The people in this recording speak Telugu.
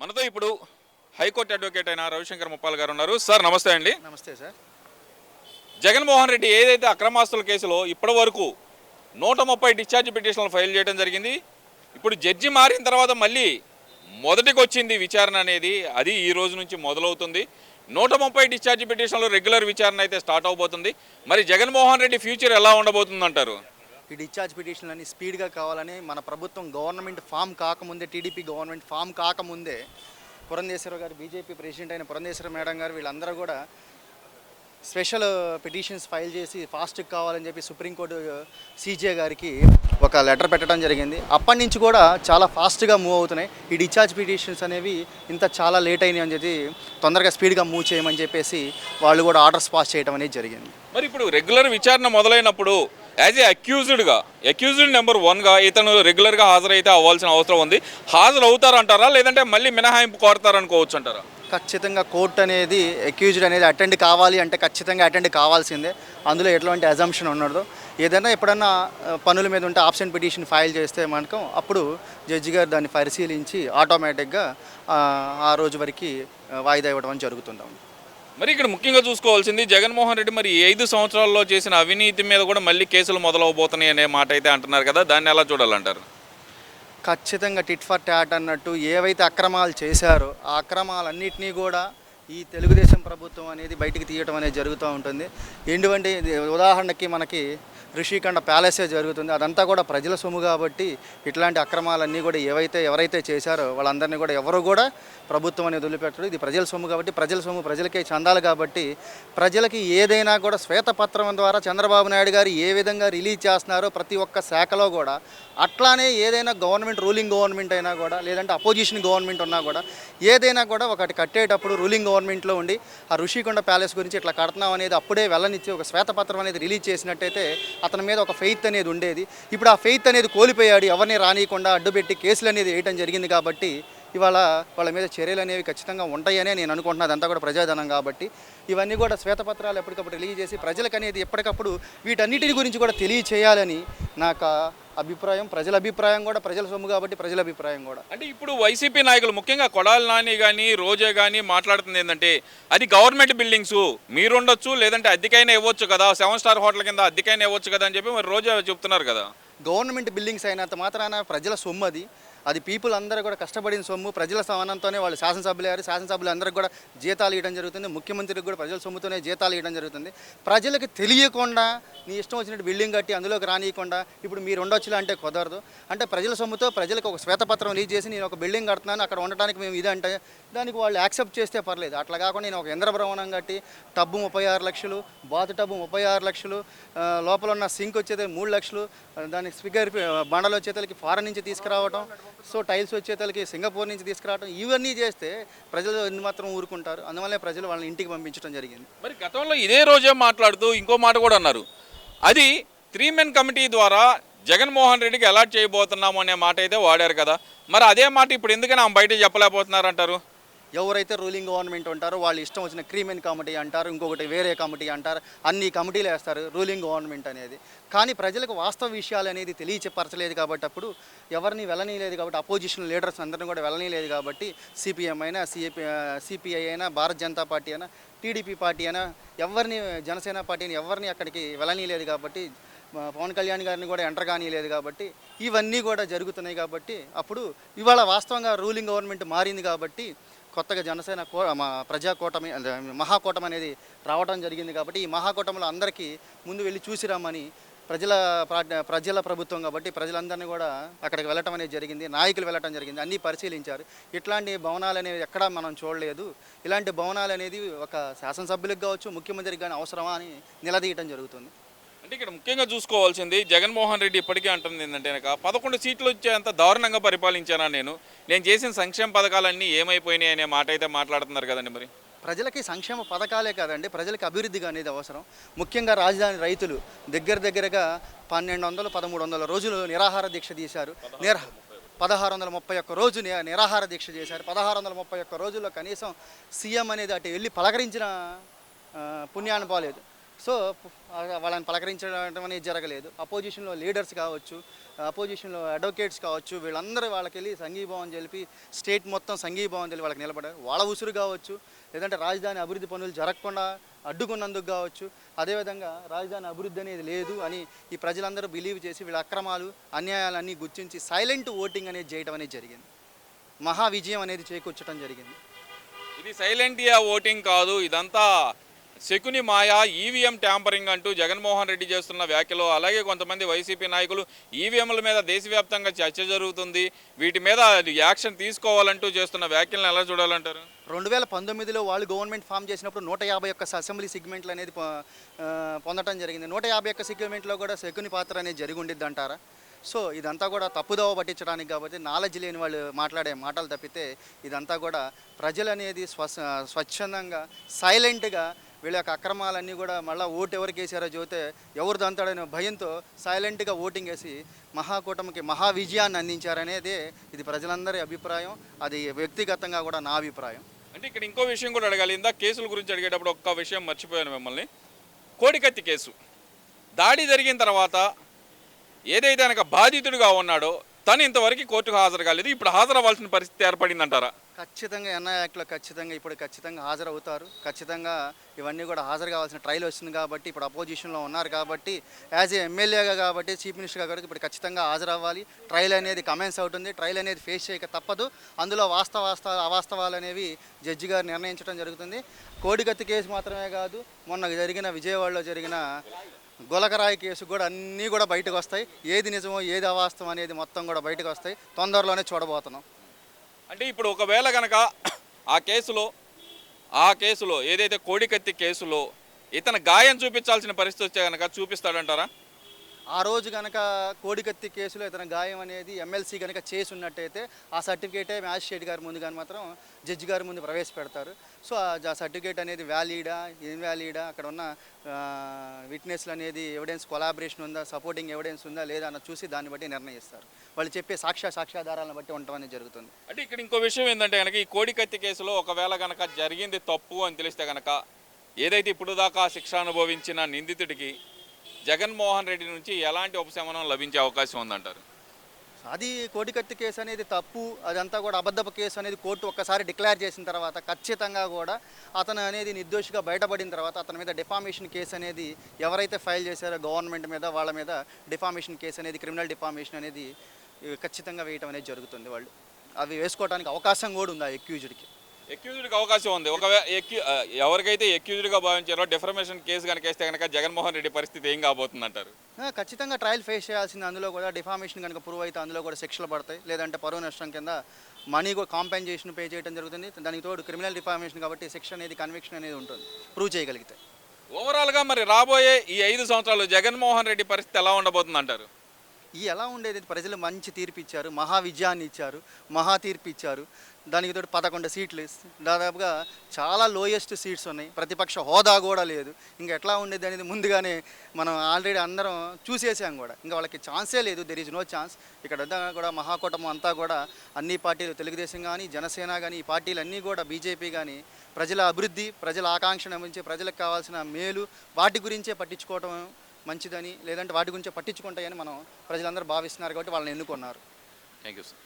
మనతో ఇప్పుడు హైకోర్టు అడ్వకేట్ అయిన రవిశంకర్ ముప్పాల్ గారు ఉన్నారు. సార్ నమస్తే అండి. నమస్తే సార్. జగన్మోహన్ రెడ్డి ఏదైతే అక్రమాస్తుల కేసులో ఇప్పటి వరకు నూట ముప్పై డిశ్చార్జ్ పిటిషన్లు ఫైల్ చేయడం జరిగింది ఇప్పుడు జడ్జి మారిన తర్వాత మళ్ళీ మొదటికి వచ్చింది విచారణ అనేది అది ఈ రోజు నుంచి మొదలవుతుంది. నూట ముప్పై డిశ్చార్జ్ పిటిషన్లు రెగ్యులర్ విచారణ అయితే స్టార్ట్ అవబోతుంది. మరి జగన్మోహన్ రెడ్డి ఫ్యూచర్ ఎలా ఉండబోతుంది అంటారు ఈ డిశ్చార్జ్ పిటిషన్లు అన్ని స్పీడ్గా కావాలని మన ప్రభుత్వం గవర్నమెంట్ ఫామ్ కాకముందే టీడీపీ గవర్నమెంట్ ఫామ్ కాకముందే పురంధేశ్వర గారు బీజేపీ ప్రెసిడెంట్ అయిన పురంధేశ్వర మేడం గారు వీళ్ళందరూ కూడా స్పెషల్ పిటిషన్స్ ఫైల్ చేసి ఫాస్ట్గా కావాలని చెప్పి సుప్రీంకోర్టు సీజే గారికి ఒక లెటర్ పెట్టడం జరిగింది. అప్పటి నుంచి కూడా చాలా ఫాస్ట్గా మూవ్ అవుతున్నాయి. ఈ డిశ్చార్జ్ పిటిషన్స్ అనేవి ఇంత చాలా లేట్ అయినాయి అని చెప్పి తొందరగా స్పీడ్గా మూవ్ చేయమని చెప్పేసి వాళ్ళు కూడా ఆర్డర్స్ పాస్ చేయడం అనేది జరిగింది. మరి ఇప్పుడు రెగ్యులర్ విచారణ మొదలైనప్పుడు యాజ్ ఏ అక్యూజ్డ్గా అక్యూజ్డ్ నెంబర్ వన్గా ఇతను రెగ్యులర్గా హాజరైతే అవ్వాల్సిన అవసరం ఉంది. హాజరు అవుతారంటారా లేదంటే మళ్ళీ మినహాయింపు కోరతారనుకోవచ్చు అంటారా ఖచ్చితంగా కోర్ట్ అనేది అక్యూజ్డ్ అనేది అటెండ్ కావాలి అంటే ఖచ్చితంగా అటెండ్ కావాల్సిందే. అందులో ఎటువంటి అజంప్షన్ ఉండదు. ఏదైనా ఎప్పుడన్నా పనుల మీద ఉంటే ఆప్షన్ పిటిషన్ ఫైల్ చేస్తే మనకు అప్పుడు జడ్జి గారు దాన్ని పరిశీలించి ఆటోమేటిక్గా ఆ, రోజు వరకు వాయిదా ఇవ్వడం జరుగుతుంటాం మరి ఇక్కడ ముఖ్యంగా చూసుకోవాల్సింది జగన్మోహన్ రెడ్డి మరి ఐదు సంవత్సరాల్లో చేసిన అవినీతి మీద కూడా మళ్ళీ కేసులు మొదలవబోతున్నాయి అనే మాట అయితే అంటున్నారు కదా దాన్ని ఎలా చూడాలంటారు? ఖచ్చితంగా టిట్ ఫర్ టాట్ అన్నట్టు ఏవైతే అక్రమాలు చేశారో ఆ అక్రమాలన్నింటినీ కూడా ఈ తెలుగుదేశం ప్రభుత్వం అనేది బయటికి తీయటం అనేది జరుగుతూ ఉంటుంది. ఎందుకంటే ఉదాహరణకి మనకి ఋషికొండ ప్యాలెసే జరుగుతుంది. అదంతా కూడా ప్రజల సొమ్ము కాబట్టి ఇట్లాంటి అక్రమాలన్నీ కూడా ఏవైతే ఎవరైతే చేశారో వాళ్ళందరినీ కూడా ఎవరు కూడా ప్రభుత్వం అనేది వదిలిపెట్టరు. ఇది ప్రజల సొమ్ము కాబట్టి ప్రజల సొమ్ము ప్రజలకే చెందాలి కాబట్టి ప్రజలకి ఏదైనా కూడా శ్వేతపత్రం ద్వారా చంద్రబాబు నాయుడు గారు ఏ విధంగా రిలీజ్ చేస్తున్నారో ప్రతి ఒక్క శాఖలో కూడా అట్లానే ఏదైనా గవర్నమెంట్ రూలింగ్ గవర్నమెంట్ అయినా కూడా లేదంటే అపోజిషన్ గవర్నమెంట్ ఉన్నా కూడా ఏదైనా కూడా ఒకటి కట్టేటప్పుడు రూలింగ్ గవర్నమెంట్లో ఉండి ఆ ఋషికొండ ప్యాలెస్ గురించి ఇట్లా కడుతున్నాం అనేది అప్పుడే వెళ్ళనిచ్చి ఒక శ్వేతపత్రం అనేది రిలీజ్ చేసినట్టయితే అతని మీద ఒక ఫెయిత్ అనేది ఉండేది. ఇప్పుడు ఆ ఫెయిత్ అనేది కోల్పోయాడు. ఎవరిని రానియకుండా అడ్డుపెట్టి కేసులు అనేది వేయటం జరిగింది కాబట్టి ఇవాళ వాళ్ళ మీద చర్యలు అనేవి ఖచ్చితంగా ఉంటాయనే నేను అనుకుంటున్నాను అదంతా కూడా ప్రజాధనం కాబట్టి. ఇవన్నీ కూడా శ్వేతపత్రాలు ఎప్పటికప్పుడు రిలీజ్ చేసి ప్రజలకు అనేది ఎప్పటికప్పుడు వీటన్నిటిని గురించి కూడా తెలియచేయాలని నాకు అభిప్రాయం. ప్రజల అభిప్రాయం కూడా ప్రజల సొమ్ము కాబట్టి ప్రజల అభిప్రాయం కూడా. అంటే ఇప్పుడు వైసీపీ నాయకులు ముఖ్యంగా కొడాలి నాని కానీ రోజే కానీ మాట్లాడుతుంది ఏంటంటే అది గవర్నమెంట్ బిల్డింగ్స్ మీరు ఉండొచ్చు లేదంటే అద్దెకైనా ఇవ్వచ్చు కదా సెవెన్ స్టార్ హోటల్ కింద అద్దెకైనా ఇవ్వచ్చు కదా అని చెప్పి మరి రోజే చెప్తున్నారు కదా. గవర్నమెంట్ బిల్డింగ్స్ అయినంత మాత్రాన ప్రజల సొమ్ము అది. అది పీపుల్ అందరూ కూడా కష్టపడిన సొమ్ము ప్రజల సమానంతోనే వాళ్ళు శాసనసభ్యులు అయ్యారు శాసనసభ్యులు అందరికీ కూడా జీతాలు ఇవ్వడం జరుగుతుంది ముఖ్యమంత్రికి కూడా ప్రజల సొమ్ముతోనే జీతాలు ఇవ్వడం జరుగుతుంది. ప్రజలకు తెలియకుండా నీ ఇష్టం వచ్చినట్టు బిల్డింగ్ కట్టి అందులోకి రానియకుండా ఇప్పుడు మీరు ఉండొచ్చులే అంటే కుదరదు. అంటే ప్రజల సొమ్ముతో ప్రజలకు ఒక శ్వేతపత్రం లీజ్ చేసి నేను ఒక బిల్డింగ్ కడుతున్నాను అక్కడ ఉండటానికి మేము ఇదంటే దానికి వాళ్ళు యాక్సెప్ట్ చేస్తే పర్లేదు. అట్లా కాకుండా నేను ఒక ఇంద్రభ్రమణం కట్టి టబ్బు ముప్పై ఆరు లక్షలు బాతు టబ్బు ముప్పై ఆరు లక్షలు లోపల ఉన్న సింక్ వచ్చేది మూడు లక్షలు దానికి స్పీకర్ బండలు వచ్చేతలకి ఫారెన్ నుంచి తీసుకురావటం సో టైల్స్ వచ్చేతలకి సింగపూర్ నుంచి తీసుకురావటం ఇవన్నీ చేస్తే ప్రజలు ఎన్ని మాత్రం ఊరుకుంటారు. అందువల్లే ప్రజలు వాళ్ళని ఇంటికి పంపించడం జరిగింది. మరి గతంలో ఇదే రోజే మాట్లాడుతూ ఇంకో మాట కూడా అన్నారు. అది త్రీ మెన్ కమిటీ ద్వారా జగన్మోహన్ రెడ్డికి అలాట్ చేయబోతున్నాము అనే మాట అయితే వాడారు కదా. మరి అదే మాట ఇప్పుడు ఎందుకని ఆమె బయట చెప్పలేకపోతున్నారు అంటారు? ఎవరైతే రూలింగ్ గవర్నమెంట్ ఉంటారో వాళ్ళు ఇష్టం వచ్చిన క్రీమెన్ కమిటీ అంటారు ఇంకొకటి వేరే కమిటీ అంటారు అన్ని కమిటీలు వేస్తారు రూలింగ్ గవర్నమెంట్ అనేది. కానీ ప్రజలకు వాస్తవ విషయాలు అనేది తెలియచెప్పరచలేదు కాబట్టి అప్పుడు ఎవరిని వెళ్ళనీయలేదు కాబట్టి అపోజిషన్ లీడర్స్ అందరిని కూడా వెళ్ళనీయలేదు కాబట్టి సిపిఎం అయినా సిపి సిపిఐ అయినా భారత జనతా పార్టీ అయినా టీడీపీ పార్టీ అయినా ఎవరిని జనసేన పార్టీని ఎవరిని అక్కడికి వెళ్ళనీయలేదు కాబట్టి పవన్ కళ్యాణ్ గారిని కూడా ఎంటర్ కానీయలేదు కాబట్టి ఇవన్నీ కూడా జరుగుతున్నాయి కాబట్టి అప్పుడు ఇవాళ వాస్తవంగా రూలింగ్ గవర్నమెంట్ మారింది కాబట్టి కొత్తగా జనసేన కో మా ప్రజాకూటమి మహాకూటమి అనేది రావడం జరిగింది కాబట్టి ఈ మహాకూటమిలో అందరికీ ముందు వెళ్ళి చూసి రమ్మని ప్రజల ప్రజల ప్రభుత్వం కాబట్టి ప్రజలందరినీ కూడా అక్కడికి వెళ్ళటం అనేది జరిగింది. నాయకులు వెళ్ళటం జరిగింది. అన్నీ పరిశీలించారు. ఇట్లాంటి భవనాలు అనేవి ఎక్కడా మనం చూడలేదు. ఇలాంటి భవనాలు అనేది ఒక శాసనసభ్యులకు కావచ్చు ముఖ్యమంత్రికి కానీ అవసరమా అని నిలదీయటం జరుగుతుంది. అంటే ఇక్కడ ముఖ్యంగా చూసుకోవాల్సింది జగన్మోహన్ రెడ్డి ఇప్పటికే అంటుంది ఏంటంటే కనుక పదకొండు సీట్లు వచ్చేంత దారుణంగా పరిపాలించానా నేను? నేను చేసిన సంక్షేమ పథకాలన్నీ ఏమైపోయినాయి అనే మాట అయితే మాట్లాడుతున్నారు కదండి మరి? ప్రజలకి సంక్షేమ పథకాలే కాదండి ప్రజలకి అభివృద్ధిగా అనేది అవసరం. ముఖ్యంగా రాజధాని రైతులు దగ్గర దగ్గరగా పన్నెండు వందలు పదమూడు వందల రోజులు నిరాహార దీక్ష తీశారు. నిరా పదహారు వందల ముప్పై ఒక్క రోజు నిరాహార దీక్ష చేశారు. పదహారు వందల ముప్పై ఒక్క రోజుల్లో కనీసం సీఎం అనేది అటు వెళ్ళి పలకరించిన పుణ్యాన్ని పోలేదు సో వాళ్ళని పలకరించడం అనేది జరగలేదు. అపోజిషన్లో లీడర్స్ కావచ్చు అపోజిషన్లో అడ్వకేట్స్ కావచ్చు వీళ్ళందరూ వాళ్ళకి వెళ్ళి సంఘీభావం తెలిపి స్టేట్ మొత్తం సంఘీభావం తెలిపి వాళ్ళకి నిలబడారు వాళ్ళ ఉసురు కావచ్చు లేదంటే రాజధాని అభివృద్ధి పనులు జరగకుండా అడ్డుకున్నందుకు కావచ్చు అదేవిధంగా రాజధాని అభివృద్ధి అనేది లేదు అని ఈ ప్రజలందరూ బిలీవ్ చేసి వీళ్ళ అక్రమాలు అన్యాయాలన్నీ గుర్తించి సైలెంట్ ఓటింగ్ అనేది చేయడం అనేది జరిగింది. మహా విజయం అనేది చేకూర్చడం జరిగింది. ఇది సైలెంటియా ఓటింగ్ కాదు ఇదంతా శకుని మాయ ఈవీఎం ట్యాంపరింగ్ అంటూ జగన్మోహన్ రెడ్డి చేస్తున్న వ్యాఖ్యలు అలాగే కొంతమంది వైసీపీ నాయకులు ఈవీఎంల మీద దేశవ్యాప్తంగా చర్చ జరుగుతుంది. వీటి మీద యాక్షన్ తీసుకోవాలంటూ చేస్తున్న వ్యాఖ్యలను ఎలా చూడాలంటారు? రెండు వేల పంతొమ్మిదిలో వాళ్ళు గవర్నమెంట్ ఫామ్ చేసినప్పుడు నూట యాభై ఒక్క అసెంబ్లీ సిగ్మెంట్లు అనేది పొందడం పొందటం జరిగింది. నూట యాభై ఒక్క సిగ్మెంట్లో కూడా శకుని పాత్ర అనేది జరిగి ఉండిద్ది అంటారా? సో ఇదంతా కూడా తప్పుదోవ పట్టించడానికి కాబట్టి నాలెడ్జ్ లేని వాళ్ళు మాట్లాడే మాటలు తప్పితే ఇదంతా కూడా ప్రజలు అనేది స్వ స్వచ్ఛందంగా సైలెంట్గా వీళ్ళ యొక్క అక్రమాలన్నీ కూడా మళ్ళీ ఓటు ఎవరికి వేసారో చూస్తే ఎవరు దంతాడనే భయంతో సైలెంట్గా ఓటింగ్ వేసి మహాకూటమికి మహా విజయాన్ని అందించారనేది ఇది ప్రజలందరి అభిప్రాయం. అది వ్యక్తిగతంగా కూడా నా అభిప్రాయం. అంటే ఇక్కడ ఇంకో విషయం కూడా అడగాలి. ఇందా కేసుల గురించి అడిగేటప్పుడు ఒక్క విషయం మర్చిపోయాను మిమ్మల్ని. కోడికత్తి కేసు. దాడి జరిగిన తర్వాత ఏదైతే కనుక బాధితుడిగా ఉన్నాడో తను ఇంతవరకు కోర్టుకు హాజరు కాలేదు. ఇప్పుడు హాజరవ్వాల్సిన పరిస్థితి ఏర్పడిందంటారా? ఖచ్చితంగా ఎన్ఐ యాక్ట్లో ఖచ్చితంగా ఇప్పుడు ఖచ్చితంగా హాజరవుతారు. ఖచ్చితంగా ఇవన్నీ కూడా హాజరు కావాల్సిన ట్రయల్ వస్తుంది కాబట్టి ఇప్పుడు అపోజిషన్లో ఉన్నారు కాబట్టి యాజ్ ఏ ఎమ్మెల్యేగా కాబట్టి చీఫ్ మినిస్టర్గా కాబట్టి ఇప్పుడు ఖచ్చితంగా హాజరవ్వాలి. ట్రయల్ అనేది కమెంట్స్ అవుతుంది. ట్రయల్ అనేది ఫేస్ చేయక తప్పదు. అందులో వాస్తవ అవాస్తవాలు అనేవి జడ్జి గారు నిర్ణయించడం జరుగుతుంది. కోడికత్తి కేసు మాత్రమే కాదు మొన్న జరిగిన విజయవాడలో జరిగిన గులకరాయి కేసు కూడా అన్నీ కూడా బయటకు వస్తాయి. ఏది నిజమో ఏది అవాస్తవం అనేది మొత్తం కూడా బయటకు వస్తాయి. తొందరలోనే చూడబోతున్నాం. అంటే ఇప్పుడు ఒకవేళ కనుక ఆ కేసులో ఆ కేసులో ఏదైతే కోడికత్తి కేసులో ఇతను గాయం చూపించాల్సిన పరిస్థితి వచ్చే కనుక చూపిస్తాడంటారా? ఆ రోజు కనుక కోడికత్తి కేసులో ఇతను గాయం అనేది ఎమ్మెల్సీ కనుక చేసి ఉన్నట్టయితే ఆ సర్టిఫికేటే మ్యాజిస్ట్రేట్ గారి ముందు కానీ మాత్రం జడ్జి గారి ముందు ప్రవేశపెడతారు. సో ఆ సర్టిఫికేట్ అనేది వ్యాలీడా ఇన్వాలీడా అక్కడ ఉన్న విట్నెస్లు అనేది ఎవిడెన్స్ కొలాబరేషన్ ఉందా సపోర్టింగ్ ఎవిడెన్స్ ఉందా లేదా అన్న చూసి దాన్ని బట్టి నిర్ణయిస్తారు. వాళ్ళు చెప్పే సాక్ష్య సాక్ష్యాధారాలను బట్టి ఉండటం అనేది జరుగుతుంది. అంటే ఇక్కడ ఇంకో విషయం ఏంటంటే కనుక ఈ కోడికత్తి కేసులో ఒకవేళ కనుక జరిగింది తప్పు అని తెలిస్తే కనుక ఏదైతే ఇప్పుడు దాకా శిక్ష అనుభవించిన నిందితుడికి జగన్మోహన్ రెడ్డి నుంచి ఎలాంటి ఉపశమనం లభించే అవకాశం ఉందంటారు? అది కోడికత్తి కేసు అనేది తప్పు అదంతా కూడా అబద్ధపు కేసు అనేది కోర్టు ఒక్కసారి డిక్లేర్ చేసిన తర్వాత ఖచ్చితంగా కూడా అతను అనేది నిర్దోషిగా బయటపడిన తర్వాత అతని మీద డిఫామేషన్ కేసు అనేది ఎవరైతే ఫైల్ చేశారో గవర్నమెంట్ మీద వాళ్ళ మీద డిఫామేషన్ కేసు అనేది క్రిమినల్ డిఫామేషన్ అనేది ఖచ్చితంగా వేయటం అనేది జరుగుతుంది వాళ్ళు. అవి వేసుకోవడానికి అవకాశం కూడా ఉంది ఆ ఎక్యూజ్డ్కి? ఎక్యూజ్డ్కి అవకాశం ఉంది. ఒకవేళ ఎక్యూ ఎవరికైతే ఎక్యూజ్డ్గా భావించారో డిఫర్మేషన్ కేసు కనుక వేస్తే కనుక జగన్మోహన్ రెడ్డి పరిస్థితి ఏం కాబోతుంది అంటారు ఖచ్చితంగా ట్రయల్ ఫేస్ చేయాల్సింది అందులో కూడా డిఫామేషన్ కనుక ప్రూవ్ అయితే అందులో కూడా శిక్షలు పడతాయి. లేదంటే పరువు నష్టం కింద మనీ కాంపెన్సేషన్ పే చేయడం జరుగుతుంది. దానికి తోడు క్రిమినల్ డిఫామేషన్ కాబట్టి శిక్ష అనేది కన్విక్షన్ అనేది ఉంటుంది. ప్రూవ్ చేయగలిగితే. ఓవరాల్గా మరి రాబోయే ఈ ఐదు సంవత్సరాలు జగన్మోహన్ రెడ్డి పరిస్థితి ఎలా ఉండబోతుంది అంటారు ఈ ఎలా ఉండేది? ప్రజలు మంచి తీర్పు ఇచ్చారు మహా విజయాన్ని ఇచ్చారు మహా తీర్పు ఇచ్చారు దానికి తోడు పదకొండు సీట్లు. దాదాపుగా చాలా లోయెస్ట్ సీట్స్ ఉన్నాయి. ప్రతిపక్ష హోదా కూడా లేదు. ఇంకా ఎట్లా ఉండేది అనేది ముందుగానే మనం ఆల్రెడీ అందరం చూసేసాం కూడా. ఇంకా వాళ్ళకి ఛాన్సే లేదు. దెర్ ఈజ్ నో ఛాన్స్ ఇక్కడ కూడా మహాకూటమి అంతా కూడా అన్ని పార్టీలు తెలుగుదేశం కానీ జనసేన కానీ ఈ పార్టీలు అన్నీ కూడా బీజేపీ కానీ ప్రజల అభివృద్ధి ప్రజల ఆకాంక్ష నుంచి ప్రజలకు కావాల్సిన మేలు వాటి గురించే పట్టించుకోవటం మంచిదని లేదంటే వాటి గురించి పట్టించుకుంటాయని మనం ప్రజలందరూ భావిస్తున్నారు కాబట్టి వాళ్ళని ఎన్నుకున్నారు. Thank you sir